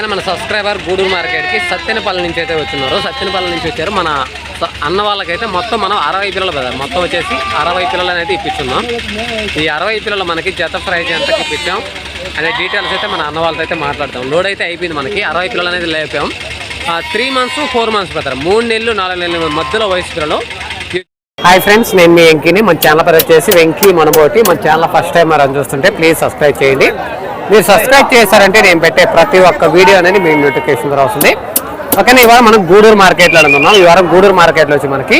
ఓకేనా మన సబ్స్క్రైబర్ గూడూరు మార్కెట్కి సత్యనపల్లి నుంచి అయితే వచ్చినారు. సత్యనపల్లి నుంచి వచ్చారు. మన స- అన్న వాళ్ళకైతే మొత్తం మనం అరవై పిల్లలు కదా మొత్తం వచ్చేసి అరవై పిల్లలు అనేది ఇప్పిస్తున్నాం. ఈ అరవై పిల్లలు మనకి జత ప్రైజ్ ఎంతకి ఇప్పించాం. అనే డీటెయిల్స్ అయితే మన అన్న వాళ్ళతో అయితే మాట్లాడతాం. లోడ్ అయితే అయిపోయింది మనకి. అరవై పిల్లలు అనేది లేపాం. త్రీ మంత్స్ ఫోర్ మంత్స్ పెడతారు మూడు నెలలు నాలుగు నెలలు మధ్యలో వయసు పిల్లలు. హాయ్ ఫ్రెండ్స్ నేను మీ వెంకీని. మన ఛానల్ పేరు వచ్చేసి వెంకీ మనబోటి మన ఛానల్ ఫస్ట్ టైం అని చూస్తుంటే ప్లీజ్ సబ్స్క్రైబ్ చేయండి. మీరు సబ్స్క్రైబ్ చేశారంటే నేను పెట్టే ప్రతి ఒక్క వీడియో అనేది మీ నోటిఫికేషన్ ద్వారా వస్తుంది. ఓకేనా ఇవాళ మనం గూడూరు మార్కెట్లో అనుకున్నాం ఈ వారం గూడూరు మార్కెట్లో వచ్చి మనకి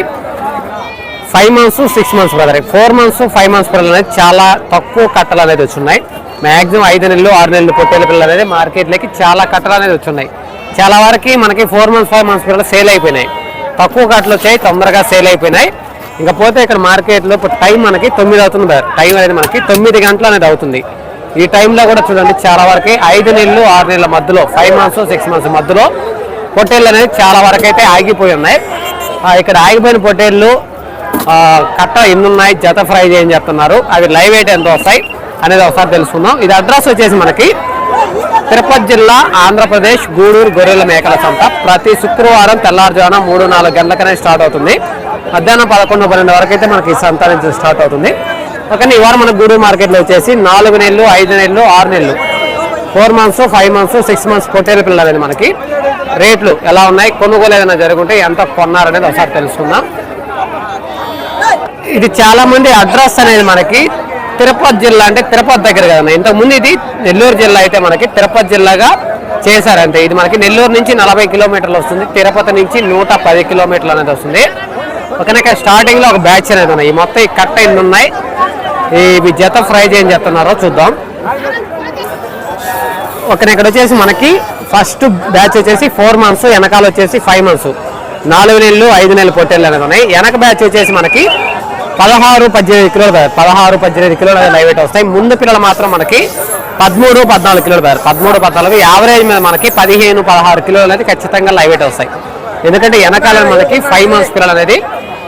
five months six months brother four months five months పిల్లలు అనేది చాలా తక్కువ కట్టలు అనేది వచ్చున్నాయి మాక్సిమం ఐదు నెలలు ఆరు నెలలు పొట్టేల పిల్లలు అనేది మార్కెట్లోకి చాలా కట్టలు అనేది వచ్చున్నాయి చాలా వరకు మనకి ఫోర్ మంత్స్ ఫైవ్ మంత్స్ పిల్లలు సేల్ అయిపోయినాయి. తక్కువ కట్టలు వచ్చాయి తొందరగా సేల్ అయిపోయినాయి. ఇంకా పోతే ఇక్కడ మార్కెట్లో ఇప్పుడు టైం మనకి తొమ్మిది అవుతుంది టైం అనేది మనకి తొమ్మిది గంటలు అనేది అవుతుంది. ఈ టైంలో కూడా చూడండి చాలా వరకు ఐదు నెలలు ఆరు నెలల మధ్యలో ఫైవ్ మంత్స్ సిక్స్ మంత్స్ మధ్యలో పొట్టేళ్ళు అనేది చాలా వరకు అయితే ఆగిపోయి ఉన్నాయి. ఇక్కడ ఆగిపోయిన పొట్టేళ్ళు కట్ట ఎన్నున్నాయి జత ఫ్రై చేయని చెప్తున్నారు. అవి లైవ్ వెయిట్ ఎంత వస్తాయి అనేది ఒకసారి తెలుసుకుందాం. ఇది అడ్రస్ వచ్చేసి మనకి తిరుపతి జిల్లా ఆంధ్రప్రదేశ్ గూడూరు గొర్రెల మేకల సంత. ప్రతి శుక్రవారం తెల్లారుజామున మూడు నాలుగు గంటలకనే స్టార్ట్ అవుతుంది. మధ్యాహ్నం పదకొండు పన్నెండు వరకు అయితే మనకి ఈ సంత నుంచి స్టార్ట్ అవుతుంది. ఓకే ఈ వారం మన గూడూరు మార్కెట్లో వచ్చేసి నాలుగు నెలలు ఐదు నెలలు ఆరు నెలలు. Four months five months six months పొట్టేలు పిల్లలండి మనకి. రేట్లు ఎలా ఉన్నాయి కొనుగోలు ఏదైనా జరుగుంటే ఎంత కొన్నారనేది ఒకసారి తెలుసుకుందాం. ఇది చాలా మంది అడ్రస్ అనేది మనకి తిరుపతి జిల్లా అంటే తిరుపతి దగ్గర కదండి. ఇంతకుముందు ఇది నెల్లూరు జిల్లా అయితే మనకి తిరుపతి జిల్లాగా చేశారంటే ఇది మనకి నెల్లూరు నుంచి నలభై కిలోమీటర్లు వస్తుంది. తిరుపతి నుంచి నూట పది కిలోమీటర్లు అనేది వస్తుంది. ఒకనక స్టార్టింగ్లో ఒక బ్యాచ్ అనేది ఉన్నాయి ఈ మొత్తం ఈ కట్ట ఉన్నాయి? ఇవి జత ఫ్రై చేయని చెప్తున్నారో చూద్దాం. ఓకే ఇక్కడ వచ్చేసి మనకి ఫస్ట్ బ్యాచ్ వచ్చేసి ఫోర్ మంత్స్ వెనకాల వచ్చేసి ఫైవ్ మంత్స్. నాలుగు నెలలు ఐదు నెలలు పొట్టేళ్ళు అనేది ఉన్నాయి. వెనక బ్యాచ్ వచ్చేసి మనకి పదహారు పద్దెనిమిది కిలోలు బ్యార్ పదహారు పద్దెనిమిది కిలోలు లైవ్ వెయిట్ వస్తాయి. ముందు పిల్లలు మాత్రం మనకి పదమూడు పద్నాలుగు కిలోలు బ్యార్ పదమూడు పద్నాలుగు యావరేజ్ మీద మనకి పదిహేను పదహారు కిలోలు అనేది ఖచ్చితంగా లైవ్ వెయిట్ వస్తాయి. ఎందుకంటే వెనకాల మనకి ఫైవ్ మంత్స్ పిల్లలు అనేది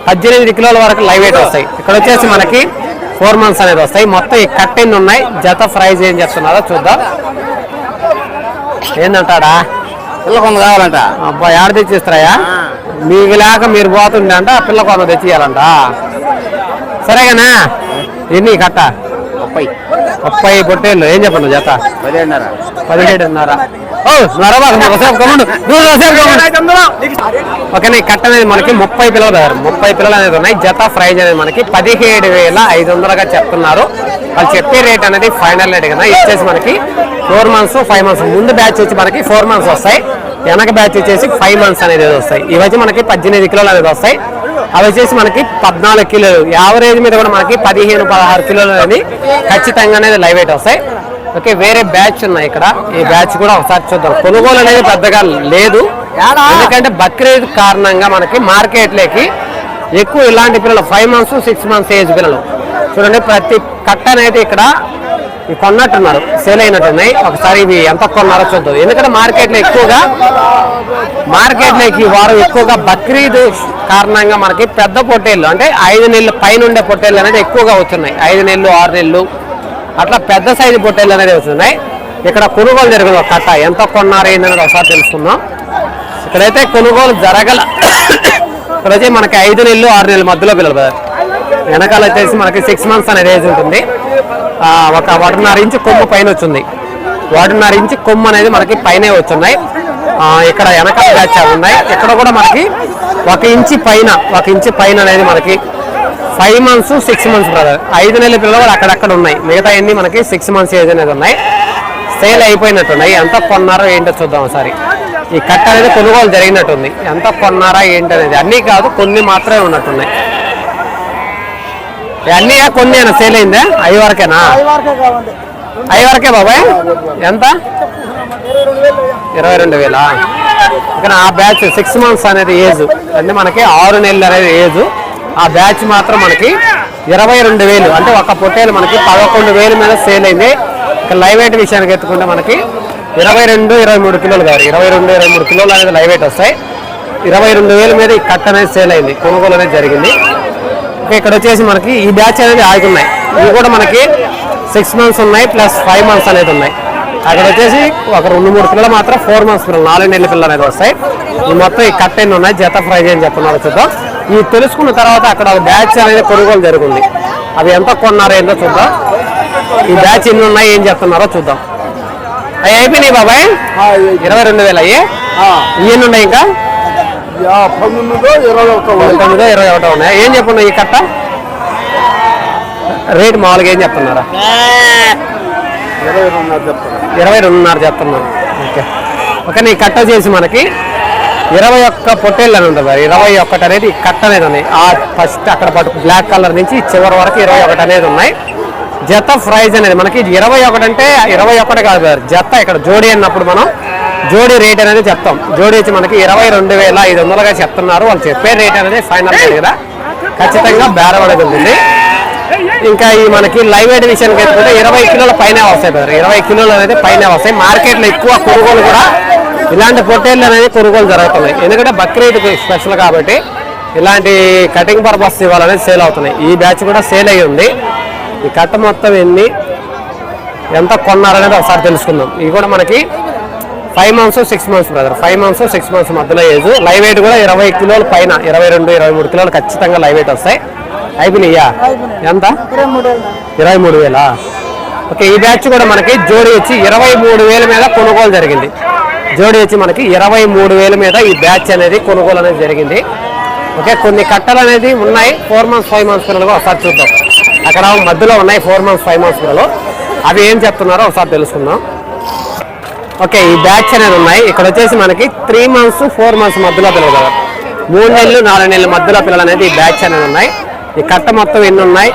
పద్దెనిమిది కిలోల వరకు లైవ్ వెయిట్ వస్తాయి. ఇక్కడ వచ్చేసి మనకి ఫోర్ మంత్స్ అనేది వస్తాయి. మొత్తం ఈ కట్ ఎన్ని ఉన్నాయి. జత ప్రైజ్ ఏం చేస్తున్నారో చూద్దాం. ఏందంటాడా? పిల్ల కొంత కావాలంట. అబ్బా ఏడ తెచ్చిస్తారా మీకు లేక మీరు పోతుండే అంట పిల్ల కొంత తెచ్చియాలంట సరేగానా? ఎన్ని కట్ట? ముప్పై. ముప్పై పొట్టేళ్ళు ఏం చెప్పండి జత? పదిహేడున్నర. పదిహేడున్నర. ఓ నరబాకు ఒకసేపు కమ్మండు నువ్వు ఒకసేపు కమ్మండు ఓకేనా ఈ కట్ట అనేది మనకి ముప్పై పిల్లలు ముప్పై పిల్లలు అనేది ఉన్నాయి. జత ప్రైజ్ అనేది మనకి పదిహేడు వేల ఐదు వందలుగా చెప్తున్నారు. వాళ్ళు చెప్పే రేట్ అనేది ఫైనల్ రేట్ కదా. ఇచ్చేసి మనకి ఫోర్ మంత్స్ ఫైవ్ మంత్స్. ముందు బ్యాచ్ వచ్చి మనకి ఫోర్ మంత్స్ వస్తాయి. వెనక బ్యాచ్ వచ్చేసి ఫైవ్ మంత్స్ అనేది వస్తాయి. ఇవి వచ్చి మనకి పద్దెనిమిది కిలోలు అనేది వస్తాయి. అవి వచ్చేసి మనకి పద్నాలుగు కిలోలు. యావరేజ్ మీద కూడా మనకి పదిహేను పదహారు కిలోలు అనేది ఖచ్చితంగా అనేది లైవ్ వెయిట్ వస్తాయి. ఓకే వేరే బ్యాచ్ ఉన్నాయి ఇక్కడ. ఈ బ్యాచ్ కూడా ఒకసారి చూద్దాం. కొనుగోలు అనేది పెద్దగా లేదు. ఎందుకంటే బక్రీద్ కారణంగా మనకి మార్కెట్లోకి ఎక్కువ ఇలాంటి పిల్లలు five months six months age పిల్లలు. చూడండి ప్రతి కట్ట అనేది ఇక్కడ ఇవి కొన్నట్టున్నారు. సేల్ అయినట్టున్నాయి ఒకసారి ఇవి ఎంత కొన్నారో చూద్దాం. ఎందుకంటే మార్కెట్లో ఎక్కువగా మార్కెట్లోకి ఈ వారం ఎక్కువగా బక్రీద్ కారణంగా మనకి పెద్ద పొట్టేళ్ళు అంటే ఐదు నెలలు పైన ఉండే పొట్టేళ్ళు అనేది ఎక్కువగా వస్తున్నాయి. ఐదు నెలలు ఆరు నెలలు అట్లా పెద్ద సైజు పొట్టేళ్ళు అనేది వస్తున్నాయి. ఇక్కడ కొనుగోలు జరిగింది ఒక కట్ట ఎంత కొన్నారు ఏంటనేది ఒకసారి తెలుసుకుందాం. ఇక్కడైతే కొనుగోలు జరగల ఇక్కడ వచ్చి మనకి ఐదు నెలలు ఆరు నెలల మధ్యలో పిల్లలు వెనకాల వచ్చేసి మనకి సిక్స్ మంత్స్ అనేది ఏజ్ ఉంటుంది. ఒక ఒకటిన్నర ఇంచు కొమ్ము పైన వచ్చింది. ఒకటిన్నర ఇంచు కొమ్ము అనేది మనకి పైనే వచ్చున్నాయి ఇక్కడ వెనకాల బ్యాచ్ ఉన్నాయి. ఇక్కడ కూడా మనకి ఒక ఇంచి పైన ఒక ఇంచి పైన అనేది మనకి five months six months brother ఐదు నెలల పిల్లలు కూడా అక్కడక్కడ ఉన్నాయి. మిగతా అన్ని మనకి సిక్స్ మంత్స్ ఏజ్ అనేది ఉన్నాయి. సేల్ అయిపోయినట్టున్నాయి ఎంత కొన్నారో ఏంటో చూద్దాం ఒకసారి. ఈ కట్ట అనేది కొనుగోలు జరిగినట్టుంది. ఎంత కొన్నారా ఏంటి అనేది అన్నీ కాదు కొన్ని మాత్రమే ఉన్నట్టున్నాయి. అన్నీ కొన్ని సేల్ అయిందా? అవి వరకేనా? అవి వరకే బాబాయ్? ఎంత? ఇరవై రెండు వేలా? ఇక్కడ ఆ బ్యాచ్ సిక్స్ మంత్స్ అనేది ఏజ్. అంటే మనకి ఆరు నెలలు అనేది ఏజ్. ఆ బ్యాచ్ మాత్రం మనకి ఇరవై రెండు వేలు. అంటే ఒక పొట్టేలు మనకి పదకొండు వేలు మీద సేల్ అయింది. ఇక లైవ్ వెయిట్ విషయానికి ఎత్తుకుంటే మనకి ఇరవై రెండు ఇరవై మూడు కిలోలు కాదు. ఇరవై రెండు ఇరవై మూడు కిలోలు అనేది లైవ్ వెయిట్ వస్తాయి. ఇరవై రెండు వేల మీద ఈ కట్ అనేది సేల్ అయింది. కొనుగోలు అనేది జరిగింది. ఇంకా ఇక్కడ వచ్చేసి మనకి ఈ బ్యాచ్ అనేది ఆగుతున్నాయి. ఇవి కూడా మనకి సిక్స్ మంత్స్ ఉన్నాయి ప్లస్ ఫైవ్ మంత్స్ అనేది ఉన్నాయి. అక్కడ వచ్చేసి ఒక రెండు మూడు పిల్లలు మాత్రం ఫోర్ మంత్స్ పిల్లలు నాలుగు నెలల పిల్లలు అనేది వస్తాయి. ఈ మొత్తం ఈ కట్ ఎన్ని ఉన్నాయి? జత ఫ్రై అని చెప్తున్నారు చూద్దాం. ఈ తెలుసుకున్న తర్వాత అక్కడ బ్యాచ్ అనేది కొనుగోలు జరుగుతుంది అవి ఎంత కొన్నారో ఏంటో చూద్దాం. ఈ బ్యాచ్ ఎన్ని ఉన్నాయి ఏం చెప్తున్నారో చూద్దాం. అవి అయిపోయినాయి బాబాయ్? ఇరవై రెండు వేలు అయ్యి? ఇవన్నీ ఉన్నాయి ఇంకా? పంతొమ్మిదో ఇరవై ఒక తొమ్మిదో ఇరవై ఒకటో ఉన్నాయి. ఏం చెప్పున్నాయి ఈ కట్ట? రేట్ మామూలుగా ఏం చెప్తున్నారా? ఇరవై రెండున్నర చెప్తాను ఇరవై రెండున్నర చెప్తున్నాను ఓకే. ఓకే నీ కట్ట చేసి మనకి ఇరవై ఒక్క పొట్టేళ్ళు అని ఉంటుంది మరి. ఇరవై ఒక్కటి అనేది కట్ట అనేది ఉన్నాయి ఆ ఫస్ట్ అక్కడ పట్టు బ్లాక్ కలర్ నుంచి చివరి వరకు ఇరవై ఒకటి అనేది ఉన్నాయి. జత ప్రైజ్ అనేది మనకి ఇరవై ఒకటి అంటే ఇరవై ఒకటి కాదు సార్ జత. ఇక్కడ జోడీ అన్నప్పుడు మనం జోడీ రేట్ అనేది చెప్తాం. జోడీ వచ్చి మనకి ఇరవై రెండు వేల ఐదు వందలుగా చెప్తున్నారు. వాళ్ళు చెప్పే రేట్ అనేది ఫైనల్ కదా. ఖచ్చితంగా బేరం అనేది ఉంటుంది. ఇంకా ఈ మనకి లైవ్ వెయిట్ విషయానికి అయితే ఇరవై కిలోల పైన వస్తాయి బ్రదర్. ఇరవై కిలోలు అనేది పైన వస్తాయి. మార్కెట్లో ఎక్కువ కొనుగోలు కూడా ఇలాంటి పొట్టేళ్ళు అనేది కొనుగోలు జరుగుతున్నాయి. ఎందుకంటే బక్రీద్ స్పెషల్ కాబట్టి ఇలాంటి కటింగ్ పర్పస్ ఇవ్వాలనేది సేల్ అవుతున్నాయి. ఈ బ్యాచ్ కూడా సేల్ అయ్యి ఉంది. ఈ కట్ట మొత్తం ఎన్ని ఎంత కొన్నారనేది ఒకసారి తెలుసుకుందాం. ఇవి కూడా మనకి five months six months brother five months six months మధ్యలో ఏజ్ లైవ్ వెయిట్ కూడా ఇరవై కిలోల పైన ఇరవై రెండు ఇరవై మూడు కిలోలు ఖచ్చితంగా లైవ్ వెయిట్ వస్తాయి. అయిపోయినాయ్యా ఎంత? ఇరవై మూడు వేలా. ఓకే ఈ బ్యాచ్ కూడా మనకి జోడి వచ్చి ఇరవై మూడు వేల మీద కొనుగోలు జరిగింది. జోడి వచ్చి మనకి ఇరవై మూడు వేల మీద ఈ బ్యాచ్ అనేది కొనుగోలు అనేది జరిగింది. ఓకే కొన్ని కట్టలు అనేది ఉన్నాయి. ఫోర్ మంత్స్ ఫైవ్ మంత్స్ పిల్లలుగా ఒకసారి చూద్దాం. అక్కడ మధ్యలో ఉన్నాయి ఫోర్ మంత్స్ ఫైవ్ మంత్స్ పిల్లలు. అవి ఏం చెప్తున్నారో ఒకసారి తెలుసుకుందాం. ఓకే ఈ బ్యాచ్ అనేది ఉన్నాయి. ఇక్కడ వచ్చేసి మనకి త్రీ మంత్స్ ఫోర్ మంత్స్ మధ్యలో పిల్లలు కదా. మూడు నెలలు నాలుగు నెలల మధ్యలో పిల్లలు అనేది ఈ బ్యాచ్ అనేది ఉన్నాయి. ఈ కట్ట మొత్తం ఎన్ని ఉన్నాయి?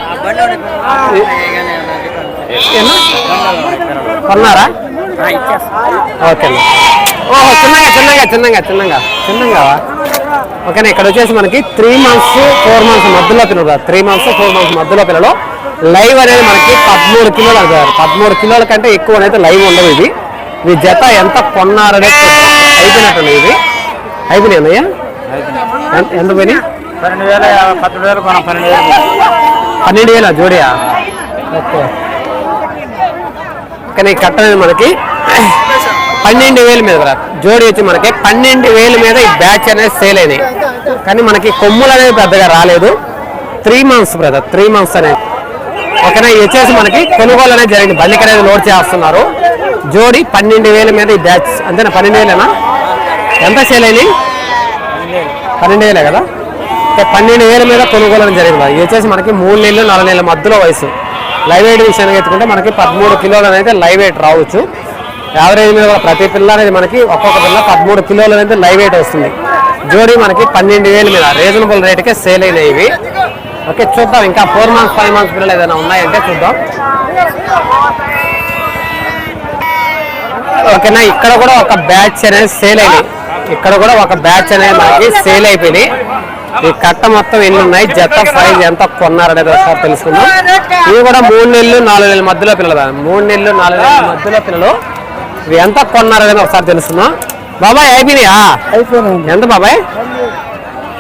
కొన్నారా? ఓకే. ఓహో చిన్నగా చిన్నగా చిన్నగా చిన్నగా చిన్నగా. ఓకేనా ఇక్కడ వచ్చేసి మనకి త్రీ మంత్స్ ఫోర్ మంత్స్ మధ్యలో పిల్లలు త్రీ మంత్స్ ఫోర్ మంత్స్ మధ్యలో పిల్లలు. లైవ్ అనేది మనకి పదమూడు కిలోలు అంటారు. పదమూడు కిలోల కంటే ఎక్కువ అనేది లైవ్ ఉండదు ఇది. మీ జత ఎంత కొన్నారనే అయిపోయినట్టు ఇది అయిపోయినాయి అన్నయ్య ఎంత- పోయినాయి పన్నెండు వేల పన్నెండు వేలు పన్నెండు వేలు పన్నెండు వేల జోడియా? ఓకే. కానీ కట్టలేదు మనకి పన్నెండు వేల మీద జోడి వచ్చి మనకి పన్నెండు వేల మీద ఈ బ్యాచ్ అనేది సేల్ అయినాయి. కానీ మనకి కొమ్ములు అనేది పెద్దగా రాలేదు. Three months brother three months అనేది. ఓకేనా? వచ్చేసి మనకి కొనుగోలు అనేది జరిగింది. బండికి అనేది లోడ్ చేస్తున్నారు. జోడి పన్నెండు వేల మీద ఈ బ్యాచ్. అంతేనా? పన్నెండు వేలేనా ఎంత సేల్ అయినాయి పన్నెండు వేలే కదా? అంటే పన్నెండు వేల మీద కొనుగోలు అని జరిగింది. ఇది వచ్చేసి మనకి మూడు నెలలు నాలుగు నెలల మధ్యలో వయసు. లైవ్ వెయిట్ విషయానికి ఎత్తుకుంటే మనకి పదమూడు కిలోలు అనేది లైవ్ వెయిట్ రావచ్చు. యావరేజ్ మీద కూడా ప్రతి పిల్ల అనేది మనకి ఒక్కొక్క పిల్ల పదమూడు కిలోలు అనేది లైవ్ వెయిట్ వస్తుంది. జోడీ మనకి పన్నెండు వేల మీద. రీజనబుల్ రేట్కే సేల్ అయినాయి ఇవి. ఓకే చూద్దాం. ఇంకా ఫోర్ మంత్స్ ఫైవ్ మంత్స్ పిల్లలు ఏదైనా ఉన్నాయంటే చూద్దాం. ఓకేనా? ఇక్కడ కూడా ఒక బ్యాచ్ అనేది సేల్ అయినాయి ఇక్కడ కూడా ఒక బ్యాచ్ అనేది మనకి సేల్ అయిపోయినాయి ఈ కట్ట మొత్తం ఎన్ని ఉన్నాయి? జత ప్రైజ్ ఎంత కొన్నారనేది ఒకసారి తెలుసుకుందాం. ఇవి కూడా మూడు నెలలు నాలుగు నెలల మధ్యలో పిల్లలు మూడు నెలలు నాలుగు నెలల మధ్యలో పిల్లలు. ఇవి ఎంత కొన్నారనేది ఒకసారి తెలుసుకుందాం. బాబాయ్ అయిపోయినాయా? అయిపోయింది ఎంత బాబాయ్?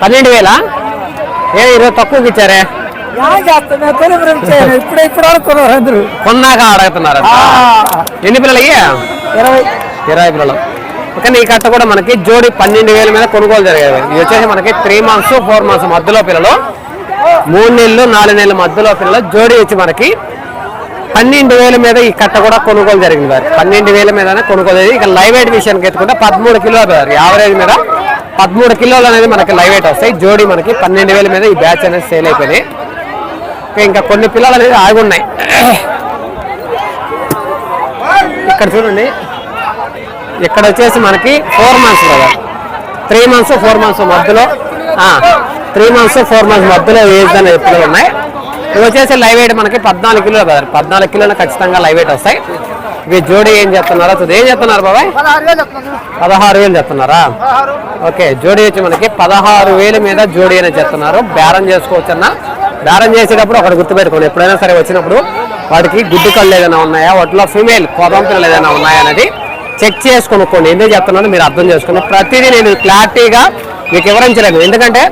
పన్నెండు వేలా? ఏ ఈరోజు తక్కువకి ఇచ్చారే? కొన్నాక అడుగుతున్నారు ఎన్ని పిల్లలు అయ్యా ఇరవై ఇరవై పిల్లలు. కానీ ఈ కట్ట కూడా మనకి జోడి పన్నెండు వేల మీద కొనుగోలు జరిగేది. ఇది వచ్చేసి మనకి త్రీ మంత్స్ ఫోర్ మంత్స్ మధ్యలో పిల్లలు. మూడు నెలలు నాలుగు నెలల మధ్యలో పిల్లలు జోడి వచ్చి మనకి పన్నెండు వేల మీద ఈ కట్ట కూడా కొనుగోలు జరిగింది వారు పన్నెండు వేల మీదనే కొనుగోలు జరిగింది. ఇక లైవ్ వెయిట్ విషయానికి ఎత్తుకుంటే పదమూడు కిలోలు వారు యావరేజ్ మీద పదమూడు కిలోలు అనేది మనకి లైవ్ వెయిట్ వస్తాయి. జోడి మనకి పన్నెండు వేల మీద ఈ బ్యాచ్ అనేది సేల్ అయిపోయినాయి. ఇంకా కొన్ని పిల్లలు అనేది ఆగి ఇక్కడ చూడండి. ఇక్కడ వచ్చేసి మనకి ఫోర్ మంత్స్ కదా త్రీ మంత్స్ ఫోర్ మంత్స్ మధ్యలో. త్రీ మంత్స్ ఫోర్ మంత్స్ మధ్యలో ఏజ్ అనే పిల్లలు ఉన్నాయి. ఇవి వచ్చేసి లైవ్ వెయిట్ మనకి పద్నాలుగు కిలోలు కదా పద్నాలుగు కిలోలు ఖచ్చితంగా లైవ్ వెయిట్ వస్తాయి. ఇవి జోడి ఏం చెప్తున్నారో ఏం చెప్తున్నారు బాబాయ్? పదహారు వేలు చెప్తున్నారా ఓకే జోడి వచ్చి మనకి పదహారు వేల మీద జోడి అనేది చెప్తున్నారు బేరం చేసుకోవచ్చు అన్న బేరం చేసేటప్పుడు ఒకటి గుర్తుపెట్టుకోండి. ఎప్పుడైనా సరే వచ్చినప్పుడు వాటికి గుడ్డు కళ్ళు ఏదైనా ఉన్నాయా? వాటిలో ఫీమేల్ కోదం పిల్లలు ఏదైనా ఉన్నాయా అనేది చెక్ చేసి కొనుక్కోండి ఎందుకు చెప్తున్నాను మీరు అర్థం చేసుకోండి ప్రతిదీ నేను క్లారిటీగా మీకు వివరించలేను. ఎందుకంటే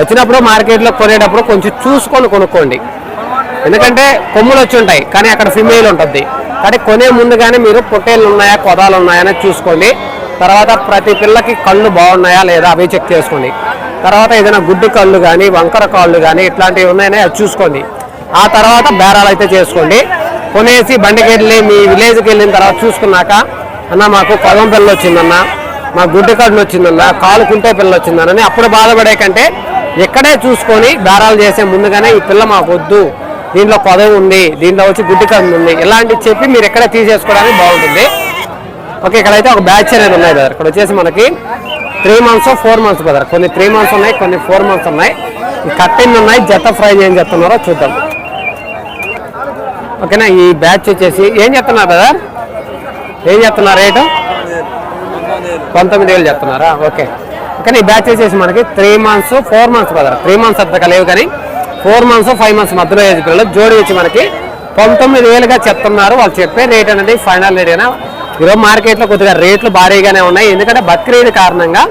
వచ్చినప్పుడు మార్కెట్లో కొనేటప్పుడు కొంచెం చూసుకొని కొనుక్కోండి. ఎందుకంటే కొమ్ములు వచ్చి ఉంటాయి కానీ అక్కడ ఫిమేల్ ఉంటుంది. కానీ కొనే ముందుగానే మీరు పొట్టేళ్ళు ఉన్నాయా కొదాలు ఉన్నాయా అని చూసుకోండి. తర్వాత ప్రతి పిల్లకి కళ్ళు బాగున్నాయా లేదా అవి చెక్ చేసుకోండి. తర్వాత ఏదైనా గుడ్డి కళ్ళు కానీ వంకర కాళ్ళు కానీ ఇట్లాంటివి ఉన్నాయని అది చూసుకోండి. ఆ తర్వాత బేరాలు అయితే చేసుకోండి. కొనేసి బండికి వెళ్ళి మీ విలేజ్కి వెళ్ళిన తర్వాత చూసుకున్నాక అన్న మాకు కొలం పిల్ల వచ్చిందన్న మా గుడ్డి కళ్ళు వచ్చిందన్న కాలు కుంటే పిల్ల వచ్చిందన్న అప్పుడు బాధపడే కంటే ఎక్కడే చూసుకొని బేరాలు చేసే ముందుగానే ఈ పిల్ల మాకు వద్దు. దీంట్లో పొదవి ఉంది దీంట్లో వచ్చి గుడ్డి కళ్ళు ఉంది. ఇలాంటివి చెప్పి మీరు ఎక్కడ తీసేసుకోవడానికి బాగుంటుంది. ఓకే ఇక్కడైతే ఒక బ్యాచ్ అనేది ఉన్నాయి బ్రదర్. ఇక్కడ వచ్చేసి మనకి three months four months brother. కొన్ని త్రీ మంత్స్ ఉన్నాయి కొన్ని ఫోర్ మంత్స్ ఉన్నాయి. ఈ కట్టిన్ ఉన్నాయి జత ఫ్రై ఏం చెప్తున్నారో చూద్దాం. ఓకేనా? ఈ బ్యాచ్ వచ్చేసి ఏం చెప్తున్నారు బ్రదర్ ఏం చెప్తున్నారు రేటు? పంతొమ్మిది వేలు చెప్తున్నారా? ఓకే. కానీ ఈ బ్యాచ్ వచ్చేసి మనకి three months four months brother three months అంతగా లేవు కానీ ఫోర్ మంత్స్ ఫైవ్ మంత్స్ మధ్యలో ఏజ్ పిల్లలు జోడి వచ్చి మనకి పంతొమ్మిది వేలుగా చెప్తున్నారు. వాళ్ళు చెప్పే రేట్ అనేది ఫైనల్ రేట్ అయినా ఈరోజు మార్కెట్లో కొద్దిగా రేట్లు భారీగానే ఉన్నాయి. ఎందుకంటే బక్రీద్ కారణంగా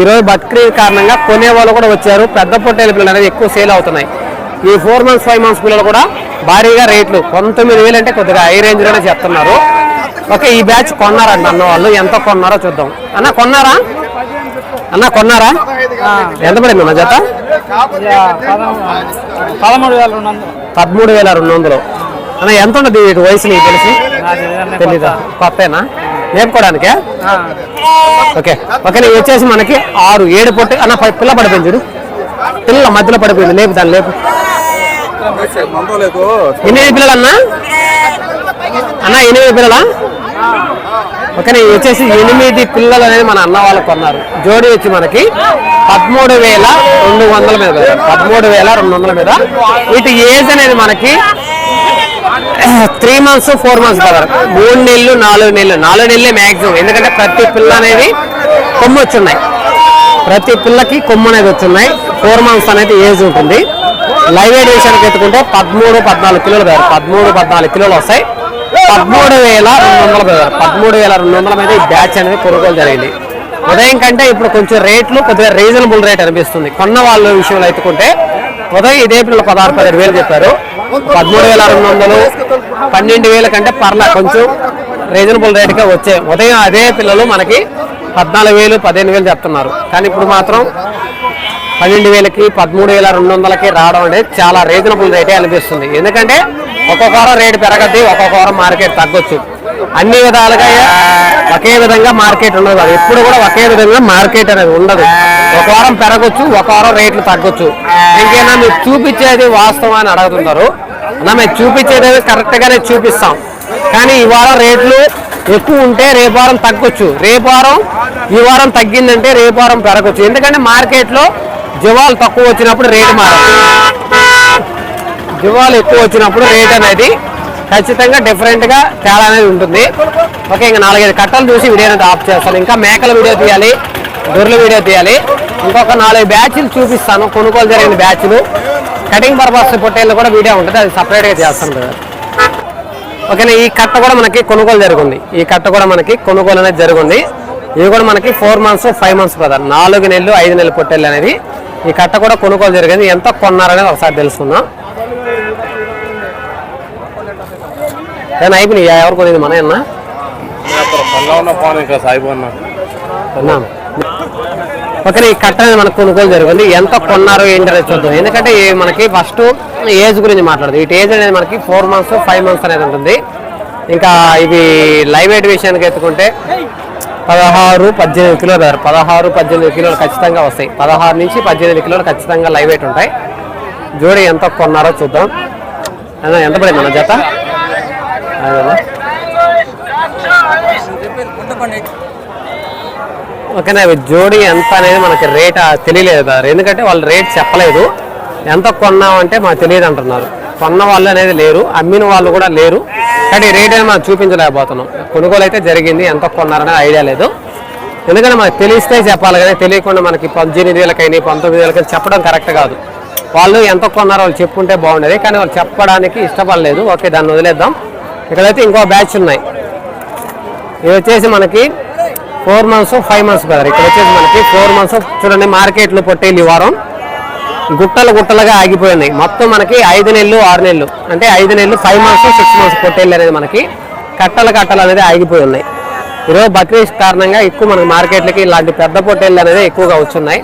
ఈరోజు బక్రీద్ కారణంగా కొనే వాళ్ళు కూడా వచ్చారు. పెద్ద పొట్టేలు పిల్లలు అనేది ఎక్కువ సేల్ అవుతున్నాయి. ఈ ఫోర్ మంత్స్ ఫైవ్ మంత్స్ పిల్లలు కూడా భారీగా రేట్లు పంతొమ్మిది వేలు అంటే కొద్దిగా హై రేంజ్లోనే చెప్తున్నారు. ఓకే ఈ బ్యాచ్ కొన్నారంట అన్న వాళ్ళు. ఎంత కొన్నారో చూద్దాం. అన్న కొన్నారా? అన్న కొన్నారా? ఎంత పడింది అన్న జత? పదమూడు. వేల రెండు వందలు. అన్న ఎంత ఉండదు వీటి వయసు నీకు తెలిసి? తెలీదా? కొత్తేనా? నేర్పుకోవడానికే? ఓకే ఓకే ఇవి వచ్చేసి మనకి ఆరు. ఏడు పొట్టి అన్న పిల్ల పడిపోయింది చూడు. పిల్ల మధ్యలో పడిపోయింది. లేపు దాన్ని లేపు. ఎనిమిది పిల్లలు అన్న అన్న ఎనిమిది పిల్లలా? ఓకే వచ్చేసి ఎనిమిది పిల్లలు అనేది మన అన్న వాళ్ళు కొన్నారు. జోడి వచ్చి మనకి పదమూడు వేల రెండు వందల మీద పదమూడు వేల రెండు వందల మీద. వీటి ఏజ్ అనేది మనకి three months four months brother మూడు నెలలు నాలుగు నెలలు. నాలుగు నెలలే మ్యాక్సిమం ఎందుకంటే ప్రతి పిల్ల అనేది కొమ్ము వచ్చున్నాయి. ప్రతి పిల్లకి కొమ్ము అనేది వచ్చున్నాయి. ఫోర్ మంత్స్ అనేది ఏజ్ ఉంటుంది. లైవ్ వెయిట్ విషయానికి ఎత్తుకుంటే పదమూడు పద్నాలుగు కిలోలు బ్రదర్ పదమూడు పద్నాలుగు కిలోలు వస్తాయి. పదమూడు వేల రెండు వందల బ్రదర్ పదమూడు వేల రెండు వందల మీద ఈ బ్యాచ్ అనేది కొనుగోలు జరిగింది. ఉదయం కంటే ఇప్పుడు కొంచెం రేట్లు కొద్దిగా రీజనబుల్ రేట్ అనిపిస్తుంది. కొన్న వాళ్ళ విషయంలో ఎత్తుకుంటే ఉదయం ఇదే పిల్లలు పదహారు పదిహేడు వేలు చెప్పారు. పదమూడు వేల రెండు వందలు పన్నెండు వేల కంటే పర్లా కొంచెం రీజనబుల్ రేట్గా వచ్చాయి. ఉదయం అదే పిల్లలు మనకి పద్నాలుగు వేలు పదిహేను వేలు చెప్తున్నారు. కానీ ఇప్పుడు మాత్రం పన్నెండు వేలకి పదమూడు వేల రెండు వందలకి రావడం అనేది చాలా రీజనబుల్ రేటే అనిపిస్తుంది. ఎందుకంటే ఒక్కొక్కవారం రేటు పెరగద్ది ఒక్కొక్కవారం మార్కెట్ తగ్గొచ్చు. అన్ని విధాలుగా ఒకే విధంగా మార్కెట్ ఉండదు. అది ఎప్పుడు కూడా ఒకే విధంగా మార్కెట్ అనేది ఉండదు. ఒక వారం పెరగొచ్చు ఒక వారం రేట్లు తగ్గొచ్చు. ఇంకేనా మీరు చూపించేది వాస్తవం అని అడుగుతున్నారు అన్నా మేము చూపించేది కరెక్ట్గానే చూపిస్తాం. కానీ ఈ వారం రేట్లు ఎక్కువ ఉంటే రేపు వారం తగ్గొచ్చు. రేపు వారం ఈ వారం తగ్గిందంటే రేపు వారం పెరగొచ్చు. ఎందుకంటే మార్కెట్లో జివాలు తక్కువ వచ్చినప్పుడు రేటు మారదు. జివాలు ఎక్కువ వచ్చినప్పుడు రేట్ అనేది ఖచ్చితంగా డిఫరెంట్గా తేడా అనేది ఉంటుంది. ఓకే ఇంకా నాలుగైదు కట్టలు చూసి వీడియో అనేది ఆఫ్ చేస్తాను. ఇంకా మేకల వీడియో తీయాలి గొర్రెల వీడియో తీయాలి. ఇంకొక నాలుగు బ్యాచ్లు చూపిస్తాను. కొనుగోలు జరిగిన బ్యాచ్లు. కటింగ్ పర్పస్ పొట్టేళ్ళు కూడా వీడియో ఉంటుంది. అది సపరేట్గా చేస్తాను కదా. ఓకేనా ఈ కట్ట కూడా మనకి కొనుగోలు జరిగింది. ఈ కట్ట కూడా మనకి కొనుగోలు అనేది జరిగింది. ఇవి కూడా మనకి four months five months brother నాలుగు నెలలు ఐదు నెలలు పొట్టేళ్ళు అనేది ఈ కట్ట కూడా కొనుగోలు జరిగింది. ఎంత కొన్నారనేది ఒకసారి తెలుసుకుందాం. ఏమన్నా అయిపోయినాయి ఎవరు కొనేది? మన అన్న? ఓకే ఈ కట్ట అనేది మనకు కొనుగోలు జరిగింది. ఎంత కొన్నారు ఏంటి అనేది చూద్దాం. ఎందుకంటే మనకి ఫస్ట్ ఏజ్ గురించి మాట్లాడదు. ఇటు ఏజ్ అనేది మనకి ఫోర్ మంత్స్ ఫైవ్ మంత్స్ అనేది ఉంటుంది. ఇంకా ఇది లైవ్ వెయిట్ విషయానికి ఎత్తుకుంటే పదహారు పద్దెనిమిది కిలోల దగ్గర పదహారు పద్దెనిమిది కిలోలు ఖచ్చితంగా వస్తాయి. పదహారు నుంచి పద్దెనిమిది కిలోలు ఖచ్చితంగా లైవ్ వెయిట్ ఉంటాయి. జోడి ఎంత కొన్నారో చూద్దాం. ఎంత పడింది అన్న జత? ఓకేనా అవి జోడి ఎంత అనేది మనకి రేట్ తెలియలేదు కదా ఎందుకంటే వాళ్ళు రేట్ చెప్పలేదు. ఎంత కొన్నామంటే మాకు తెలియదు అంటున్నారు. కొన్న వాళ్ళు అనేది లేరు. అమ్మిన వాళ్ళు కూడా లేరు. కానీ రేట్ అనేది మనం చూపించలేకపోతున్నాం. కొనుగోలు అయితే జరిగింది ఎంత కొన్నారనే ఐడియా లేదు. ఎందుకంటే మనకు తెలిస్తే చెప్పాలి కానీ తెలియకుండా మనకి పద్దెనిమిది వేలకైనా పంతొమ్మిది వేలకైనా చెప్పడం కరెక్ట్ కాదు. వాళ్ళు ఎంత కొన్నారో వాళ్ళు చెప్పుకుంటే బాగుండేది కానీ వాళ్ళు చెప్పడానికి ఇష్టపడలేదు. ఓకే దాన్ని వదిలేద్దాం. ఇక్కడైతే ఇంకో బ్యాచ్ ఉన్నాయి. ఇది వచ్చేసి మనకి four months five months brother. ఇక్కడ వచ్చేసి మనకి ఫోర్ మంత్స్ చూడండి మార్కెట్లో పొట్టేళ్ళు ఈ వారం గుట్టలు గుట్టలుగా ఆగిపోయింది మొత్తం మనకి ఐదు నెలలు ఆరు నెలలు. అంటే ఐదు నెలలు ఫైవ్ మంత్స్ సిక్స్ మంత్స్ పొట్టేళ్ళు అనేది మనకి కట్టలు కట్టలు అనేది ఆగిపోయి ఉన్నాయి. ఈరోజు బక్రీద్ కారణంగా ఎక్కువ మనకి మార్కెట్లకి ఇలాంటి పెద్ద పొట్టేళ్ళు అనేది ఎక్కువగా వచ్చున్నాయి.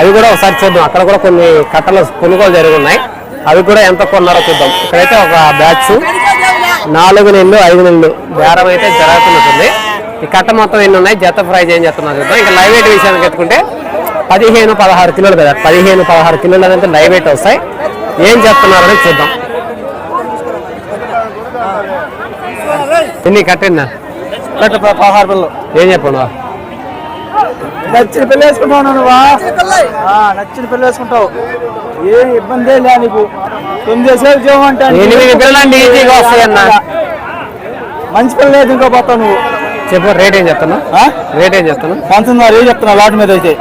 అవి కూడా ఒకసారి చూద్దాం. అక్కడ కూడా కొన్ని కట్టలు కొనుగోలు జరుగున్నాయి. అవి కూడా ఎంత కొన్నారో చూద్దాం. ఇక్కడైతే ఒక బ్యాచ్ నాలుగు నెలలు ఐదు నెలలు బేరం అయితే జరుగుతున్నట్టుంది. ఈ కట్ట మొత్తం ఎన్ని ఉన్నాయి? జత ఫ్రై చేయని చెప్తున్నారు చూద్దాం. ఇంకా లైవ్ వెయిట్ విషయానికి ఎత్తుకుంటే పదిహేను పదహారు కిలోలు కదా. పదిహేను పదహారు కిలోలు లైవ్ వెయిట్ వస్తాయి. ఏం చెప్తున్నారని చూద్దాం. ఎన్ని కట్టిందా? కట్ట పదహారు పిల్లలు. ఏం చెప్పను నచ్చిన పిల్ల వేసుకుంటావు నువ్వా నచ్చిన పిల్ల వేసుకుంటావు. ఏం ఇబ్బంది లే నీకు. తొమ్మిది సేపు పిల్లలు అంటే అన్న. మంచి పిల్ల లేదు ఇంకో పోతావు నువ్వు. చెప్పు రేట్ ఏం చెప్తున్నా ఆ? రేట్ ఏం చెప్తున్నా పంతొమ్మిది ఏం చెప్తున్నా లాట్ మీద అయితే.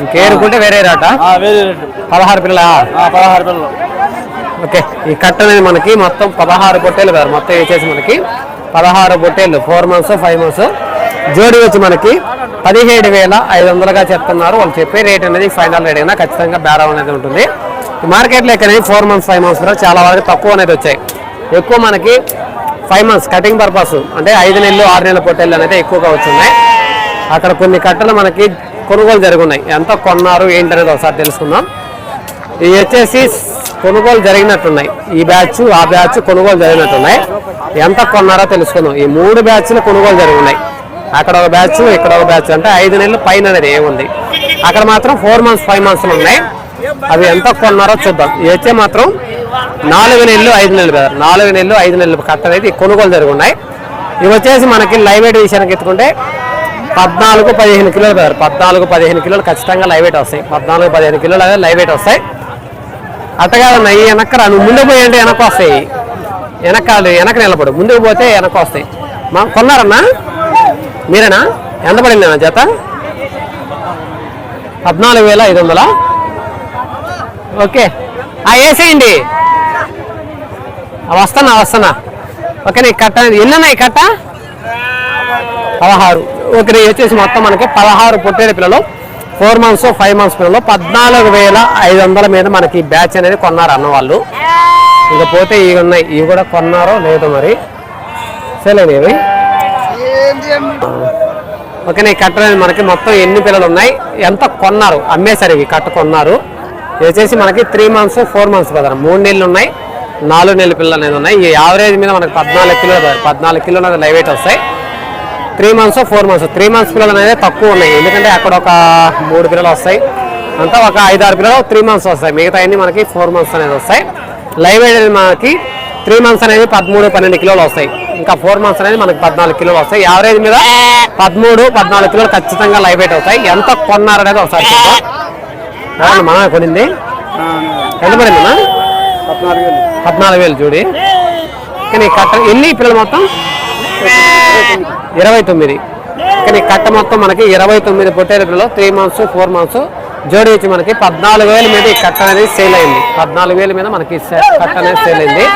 ఆ, ఇంకేరుకుంటే వేరే రాట? ఆ, వేరే రేటు. పదహారు పిల్లల? పదహారు పిల్లలు. ఓకే ఈ కట్ట అనేది మనకి మొత్తం పదహారు పొట్టేలు కదా మొత్తం వచ్చేసి మనకి పదహారు పొట్టేళ్ళు ఫోర్ మంత్స్ ఫైవ్ మంత్స్ జోడి వచ్చి మనకి పదిహేడు వేల ఐదు వందలుగా చెప్తున్నారు. వాళ్ళు చెప్పే రేట్ అనేది ఫైనల్ రేట్ అయినా ఖచ్చితంగా బేరం అనేది ఉంటుంది. మార్కెట్లో ఇక్కడ ఫోర్ మంత్స్ ఫైవ్ మంత్స్ కూడా చాలా వరకు తక్కువ అనేది వచ్చాయి. ఎక్కువ మనకి ఫైవ్ మంత్స్ కటింగ్ పర్పస్ అంటే ఐదు నెలలు ఆరు నెలల పొట్టేళ్ళు అనేది ఎక్కువగా వచ్చున్నాయి. అక్కడ కొన్ని కట్టలు మనకి కొనుగోలు జరుగున్నాయి. ఎంత కొన్నారు ఏంటనేది ఒకసారి తెలుసుకుందాం. ఇవి వచ్చేసి కొనుగోలు జరిగినట్టున్నాయి. ఈ బ్యాచ్ ఆ బ్యాచ్ కొనుగోలు జరిగినట్టున్నాయి. ఎంత కొన్నారో తెలుసుకుందాం. ఈ మూడు బ్యాచ్లు కొనుగోలు జరిగినాయి అక్కడ ఒక బ్యాచ్ ఇక్కడ ఒక బ్యాచ్ అంటే ఐదు నెలలు పైన అనేది ఏముంది అక్కడ మాత్రం ఫోర్ మంత్స్ ఫైవ్ మంత్స్లు ఉన్నాయి. అవి ఎంత కొన్నారో చూద్దాం. ఇవి వచ్చే మాత్రం నాలుగు నెలలు ఐదు నెలలు కదా నాలుగు నెలలు ఐదు నెలలు కట్ట అనేది కొనుగోలు జరుగున్నాయి. ఇవి వచ్చేసి మనకి లైవ్ వెయిట్ విషయానికి ఎత్తుకుంటే పద్నాలుగు పదిహేను కిలోలు కదా పద్నాలుగు పదిహేను కిలోలు ఖచ్చితంగా లైవ్ వెయిట్ వస్తాయి. పద్నాలుగు పదిహేను కిలోలు అదే లైవ్ వెయిట్ వస్తాయి. అట్టగాదన్న ఈ వెనక్కరా నువ్వు ముందుకు పోయి అంటే వెనక్కి వస్తాయి. వెనకాలు వెనక నిలబడు. ముందుకు పోతే వెనక్కి వస్తాయి. మా కొన్నారన్నా? మీరేనా? ఎంత పడింది అన్న జత? పద్నాలుగు వేల ఐదు వందల? ఓకే. ఆ వేసేయండి. వస్తానా వస్తానా ఓకే నీ కట్ట ఎన్నన్నాయి కట్ట? పదహారు. ఓకే వచ్చేసి మొత్తం మనకి పదహారు పుట్టేడు పిల్లలు ఫోర్ మంత్స్ ఫైవ్ మంత్స్ పిల్లలు పద్నాలుగు వేల ఐదు వందల మీద మనకి బ్యాచ్ అనేది కొన్నారు అన్న వాళ్ళు. ఇకపోతే ఇవి ఉన్నాయి. ఇవి కూడా కొన్నారో లేదో మరి సరేనా ఇవి. ఓకే ఈ కట్ట అనేది మనకి మొత్తం ఎన్ని పిల్లలు ఉన్నాయి? ఎంత కొన్నారు? అమ్మేశారు ఇవి కట్ట కొన్నారు. వచ్చేసి మనకి త్రీ మంత్స్ ఫోర్ మంత్స్ కదా మూడు నెలలు ఉన్నాయి. నాలుగు నెలల పిల్లలు అనేది ఉన్నాయి. ఈ యావరేజ్ మీద మనకి పద్నాలుగు కిలోలు పద్నాలుగు కిలోలు లైవ్ వెయిట్ వస్తాయి. Three months four months three months పిల్లలు అనేది తక్కువ ఉన్నాయి. ఎందుకంటే అక్కడ ఒక మూడు పిల్లలు వస్తాయి. అంతా ఒక ఐదు ఆరు పిల్లలు త్రీ మంత్స్ వస్తాయి. మిగతా అన్ని మనకి ఫోర్ మంత్స్ అనేది వస్తాయి. లైవ్ అనేది మనకి త్రీ మంత్స్ అనేది పదమూడు పన్నెండు కిలోలు వస్తాయి. ఇంకా ఫోర్ మంత్స్ అనేది మనకి పద్నాలుగు కిలోలు వస్తాయి. యావరేజ్ మీద పదమూడు పద్నాలుగు కిలోలు ఖచ్చితంగా లైవ్ వెయిట్ అవుతాయి. ఎంత కొన్నారు అనేది ఒకసారి చూద్దాం. మన కొనింది. ఎంత పడింది అన్న? పద్నాలుగు వేలు. పద్నాలుగు వేలు చూడి కానీ కట్ట ఎన్ని పిల్లలు మొత్తం? ఇరవై తొమ్మిది. కానీ కట్ట మొత్తం మనకి ఇరవై తొమ్మిది పొట్టేరులో త్రీ మంత్స్ ఫోర్ మంత్స్ జోడి వచ్చి మనకి పద్నాలుగు వేల మీద ఈ కట్ట అనేది సేల్ అయింది. పద్నాలుగు వేల మీద మనకి కట్ట అనేది సేల్ అయింది.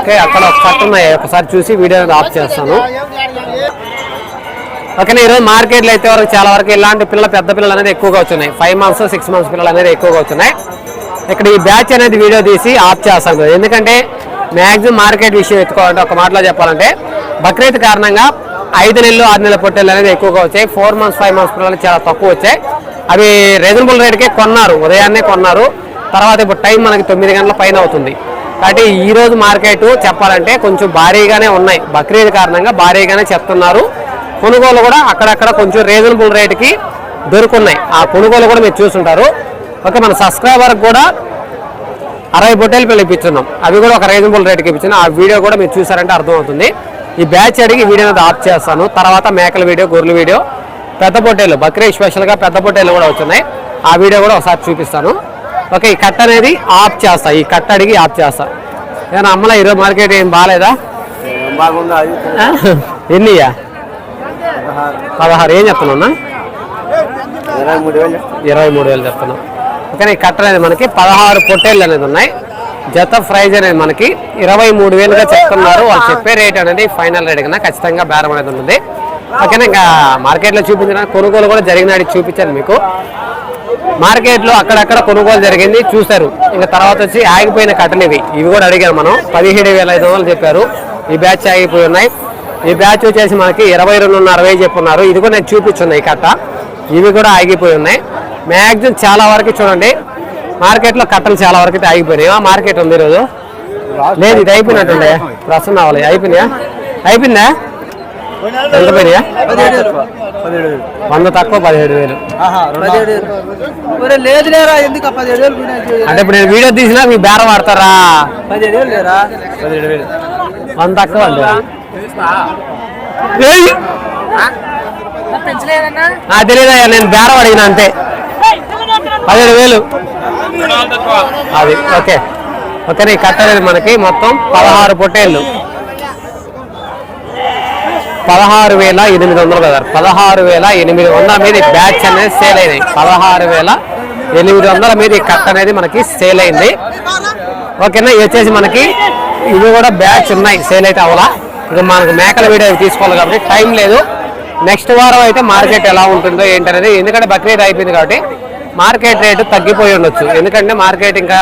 ఓకే అక్కడ ఒక కట్ట ఉన్నాయి. ఒకసారి చూసి వీడియో అనేది ఆఫ్ చేస్తాను. ఓకే ఈరోజు మార్కెట్లో అయితే వరకు చాలా వరకు ఇలాంటి పిల్లలు పెద్ద పిల్లలు అనేది ఎక్కువగా వచ్చున్నాయి ఫైవ్ మంత్స్ సిక్స్ మంత్స్ పిల్లలు అనేది ఎక్కువగా వచ్చున్నాయి ఇక్కడ ఈ బ్యాచ్ అనేది వీడియో తీసి ఆఫ్ చేస్తాను. ఎందుకంటే మ్యాక్సిమం మార్కెట్ విషయం ఎత్తుకోవాలంటే ఒక మాటలో చెప్పాలంటే బక్రీద్ కారణంగా ఐదు నెలలు ఆరు నెలల పొట్టేలు అనేది ఎక్కువగా వచ్చాయి. ఫోర్ మంత్స్ ఫైవ్ మంత్స్ పిల్లలు చాలా తక్కువ వచ్చాయి. అవి రీజనబుల్ రేట్కే కొన్నారు ఉదయాన్నే కొన్నారు. తర్వాత ఇప్పుడు టైం మనకి తొమ్మిది గంటల పైన అవుతుంది. కాబట్టి ఈరోజు మార్కెట్ చెప్పాలంటే కొంచెం భారీగానే ఉన్నాయి. బక్రీద్ కారణంగా భారీగానే చెప్తున్నారు. కొనుగోలు కూడా అక్కడక్కడ కొంచెం రీజనబుల్ రేటుకి దొరుకున్నాయి. ఆ కొనుగోలు కూడా మీరు చూసుంటారు ఓకే మన సబ్స్క్రైబర్కి కూడా అరవై బొట్టేలు పిల్లలు ఇప్పించున్నాం అవి కూడా ఒక రీజనబుల్ రేట్కి ఇప్పించున్నాం ఆ వీడియో కూడా మీరు చూసారంటే అర్థమవుతుంది. ఈ బ్యాచ్ అడిగి వీడియో అనేది ఆఫ్ చేస్తాను. తర్వాత మేకల వీడియో గొర్రెల వీడియో పెద్ద పొట్టేలు బక్రీద్ స్పెషల్గా పెద్ద పొట్టేలు కూడా వచ్చున్నాయి ఆ వీడియో కూడా ఒకసారి చూపిస్తాను. ఓకే ఈ కట్ అనేది ఆఫ్ చేస్తా. ఈ కట్ అడిగి ఆఫ్ చేస్తా. ఏదైనా అమ్మలా ఈరోజు మార్కెట్ ఏం బాగాలేదా ఎన్నియా? పదహారు. ఏం చెప్తున్నా ఇరవై మూడు వేలు ఇరవై మూడు వేలు చెప్తున్నాం ఓకే ఈ కట్ట అనేది మనకి పదహారు పొట్టేళ్ళు అనేది ఉన్నాయి. జత ప్రైజ్ అనేది మనకి ఇరవై మూడు వేలుగా చెప్తున్నారు. వాళ్ళు చెప్పే రేట్ అనేది ఫైనల్ రేట్ కన్నా ఖచ్చితంగా బేరం అనేది ఉంటుంది. ఓకేనా ఇంకా మార్కెట్లో చూపించిన కొనుగోలు కూడా జరిగినట్టు చూపించాను మీకు. మార్కెట్లో అక్కడక్కడ కొనుగోలు జరిగింది చూశారు. ఇంకా తర్వాత వచ్చి ఆగిపోయిన కట్టలు ఇవి. ఇవి కూడా అడిగారు మనం. పదిహేడు వేల ఐదు వందలు చెప్పారు. ఈ బ్యాచ్ ఆగిపోయి ఉన్నాయి. ఈ బ్యాచ్ వచ్చేసి మనకి ఇరవై రెండున్నర వేలు చెప్పున్నారు. ఇది కూడా నేను చూపించున్నాయి ఈ కట్ట. ఇవి కూడా ఆగిపోయి ఉన్నాయి. మ్యాక్సిమం చాలా వరకు చూడండి. మార్కెట్లో కట్టలు చాలా వరకు అయితే ఆగిపోయినాయి. ఆ మార్కెట్ ఉంది ఈరోజు. లేదు ఇది అయిపోయినట్టుండే. ప్రసన్న అవ్వాలి అయిపోయినాయా? అయిపోయిందా? ఎంత పోయినాయా? వంద తక్కువ పదిహేడు వేలు. అంటే ఇప్పుడు నేను వీడియో తీసినా మీ బేరం వేలు వంద తక్కువ అండి తెలియదయ్యా నేను బేరం అడిగిన అంతే. పదిహేడు వేలు. అది ఓకే. ఓకే ఈ కట్ట అనేది మనకి మొత్తం పదహారు పొట్టేళ్ళు. పదహారు వేల ఎనిమిది వందలు కదా పదహారు వేల ఎనిమిది వందల మీద బ్యాచ్ అనేది సేల్ అయినాయి. పదహారు వేల ఎనిమిది వందల మీద ఈ కట్ట అనేది మనకి సేల్ అయింది. ఓకేనా ఇది వచ్చేసి మనకి ఇవి కూడా బ్యాచ్ ఉన్నాయి. సేల్ అయితే అవలా ఇక మనకు మేకల వీడియో తీసుకోవాలి కాబట్టి టైం లేదు. నెక్స్ట్ వారం అయితే మార్కెట్ ఎలా ఉంటుందో ఏంటనేది ఎందుకంటే బక్రీద్ అయిపోయింది కాబట్టి మార్కెట్ రేటు తగ్గిపోయి ఉండొచ్చు. ఎందుకంటే మార్కెట్ ఇంకా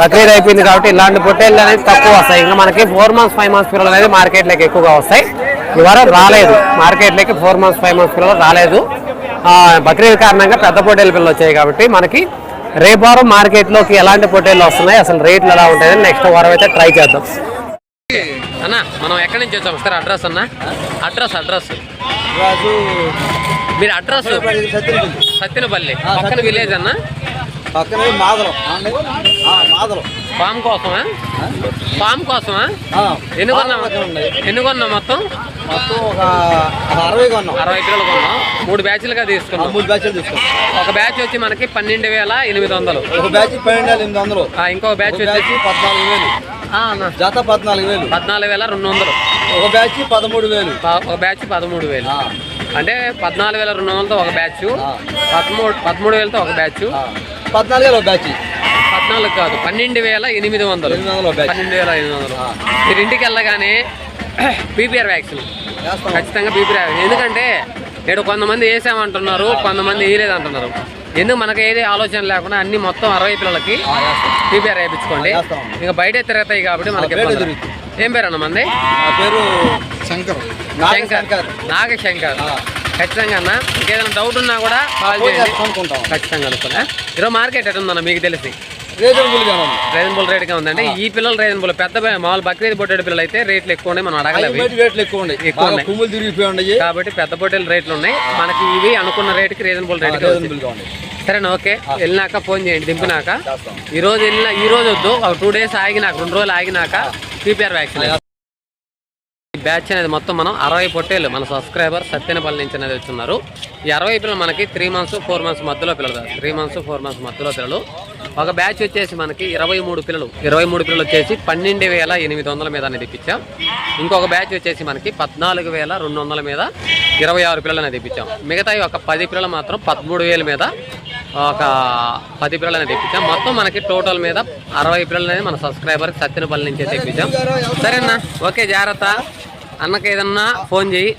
బక్రీద్ అయిపోయింది కాబట్టి ఇలాంటి పొట్టేళ్ళు అనేది తక్కువ వస్తాయి. ఇంకా మనకి ఫోర్ మంత్స్ ఫైవ్ మంత్స్ పిల్లలు అనేది మార్కెట్లోకి ఎక్కువగా వస్తాయి. ఈ వారం రాలేదు మార్కెట్లోకి ఫోర్ మంత్స్ ఫైవ్ మంత్స్ పిల్లలు రాలేదు. బక్రీద్ కారణంగా పెద్ద పొట్టేలు పిల్లలు వచ్చాయి కాబట్టి మనకి రేపు వారం మార్కెట్లోకి ఎలాంటి పొట్టేళ్ళు వస్తున్నాయి అసలు రేట్లు ఎలా ఉంటాయని నెక్స్ట్ వారం అయితే ట్రై చేద్దాం. అన్న మనం ఎక్కడి నుంచి వచ్చాం? సార్ అడ్రస్ అన్న. Address address. మీరు అడ్రస్? సత్యనపల్లి. పక్కన విలేజ్ అన్న? పక్కన మాదలం మాదలం ఫామ్ కోసమా? ఫామ్ కోసమా? ఎన్ని కొన్నాం? ఎన్ని కొన్నాం మొత్తం? మొత్తం ఒక అరవై కొన్నాం. అరవై కిలోలు కొన్నాం. మూడు బ్యాచ్లుగా తీసుకున్నాం. మూడు బ్యాచ్లు తీసుకున్నాం. ఒక బ్యాచ్ వచ్చి మనకి పన్నెండు వేల ఎనిమిది వందలు. ఒక బ్యాచ్ పన్నెండు వేల ఎనిమిది వందలు. ఆ, ఇంకో బ్యాచ్ వచ్చేసి పద్నాలుగు వేలు. జత పద్నాలుగు వేలు. పద్నాలుగు వేల రెండు వందలు. ఒక బ్యాచ్ పదమూడు వేలు. ఒక బ్యాచ్ పదమూడు వేలు. అంటే పద్నాలుగు వేల రెండు వందలతో ఒక బ్యాచ్. పదమూడు పదమూడు వేలతో ఒక బ్యాచ్. పద్నాలుగు వేలు ఒక బ్యాచ్. పద్నాలుగు కాదు పన్నెండు వేల ఎనిమిది వందలు. పన్నెండు వేల ఎనిమిది వందలు. మీరు ఇంటికి వెళ్ళగానే పీపీఆర్ వ్యాక్సిన్. ఖచ్చితంగా పీపీఆర్ వ్యాక్సిన్. ఎందుకంటే నేడు కొంతమంది వేసామంటున్నారు కొంతమంది వేయలేదు అంటున్నారు ఎందుకు మనకి ఏది ఆలోచన లేకుండా అన్ని మొత్తం అరవై పిల్లలకి పీపీఆర్ వేయించుకోండి. ఇంకా బయటే తిరుగుతాయి కాబట్టి మనకి. ఏం పేరు అన్న మంది పేరు శంకర్. శంకర్. నాగశంకర్. ఖచ్చితంగా అన్న. ఇంకేదైనా డౌట్ ఉన్నా కూడా కాల్ చేయండి. అనుకుంటాం ఖచ్చితంగా అనుకున్నా ఈరోజు మార్కెట్ ఎట్లా ఉందన్న మీకు తెలిసి? రీజనబుల్గా ఉంది. రీజనబుల్ రేట్గా ఉందండి. ఈ పిల్లలు రీజనబుల్ పెద్ద మామూలు బక్రీద్ పొట్టేడు పిల్లలు అయితే రేట్లు ఎక్కువ ఉన్నాయి మనం అడగలేవి బయట రేట్లు ఎక్కువ ఉన్నాయి. ఎక్కువ ఉన్నాయి. కుమ్ములు తిరిగిపోయి ఉన్నాయి. కాబట్టి పెద్ద పొట్టేలు రేట్లు ఉన్నాయి. మనకి ఇవి అనుకున్న రేట్కి రీజనబుల్ రేట్ రీజనబుల్గా ఉన్నాయి. సరేనా? ఓకే. వెళ్ళినాక ఫోన్ చేయండి. దింపినాక. ఈ రోజు వెళ్ళిన ఈ రోజు వద్దు. ఒక టూ డేస్ ఆగినాక రెండు రోజులు ఆగినాక పీపీఆర్ వ్యాక్సిన్ బ్యాచ్ అనేది మొత్తం మనం అరవై పొట్టేలు మన సబ్స్క్రైబర్ సత్యనపల్లి నుంచి అనేది వచ్చున్నారు. ఈ అరవై పిల్లలు మనకి త్రీ మంత్స్ ఫోర్ మంత్స్ మధ్యలో పిల్లలు. త్రీ మంత్స్ ఫోర్ మంత్స్ మధ్యలో పిల్లలు. ఒక బ్యాచ్ వచ్చేసి మనకి ఇరవై మూడు పిల్లలు. ఇరవై మూడు పిల్లలు వచ్చేసి పన్నెండు వేల ఎనిమిది వందల మీద అనేది ఇప్పించాం. ఇంకొక బ్యాచ్ వచ్చేసి మనకి పద్నాలుగు వేల రెండు వందల మీద ఇరవై ఆరు పిల్లలు అనేది ఇప్పించాం. మిగతా ఒక పది పిల్లలు మాత్రం పదమూడు వేల మీద ఒక పది పిల్లలు అనేది తెప్పించాం మొత్తం మనకి టోటల్ మీద అరవై పిల్లలు అనేది మన సబ్స్క్రైబర్ సత్యనపల్లి నుంచి తెప్పించాం సరేనా? ఓకే జాగ్రత్త. అన్నకి ఏదన్నా ఫోన్ చేయి.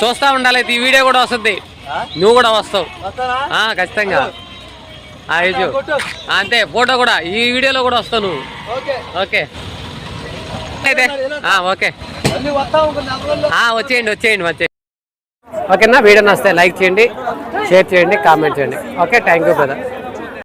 చూస్తా ఉండాలి అయితే ఈ వీడియో కూడా వస్తుంది. నువ్వు కూడా వస్తావు. ఖచ్చితంగా. అంతే ఫోటో కూడా. ఈ వీడియోలో కూడా వస్తావు నువ్వు. ఓకే. ఓకే. అయితే వచ్చేయండి వచ్చేయండి వచ్చేయండి. ఓకేనా? వీడియో నచ్చితే లైక్ చేయండి షేర్ చేయండి కామెంట్ చేయండి. Okay thank you brother.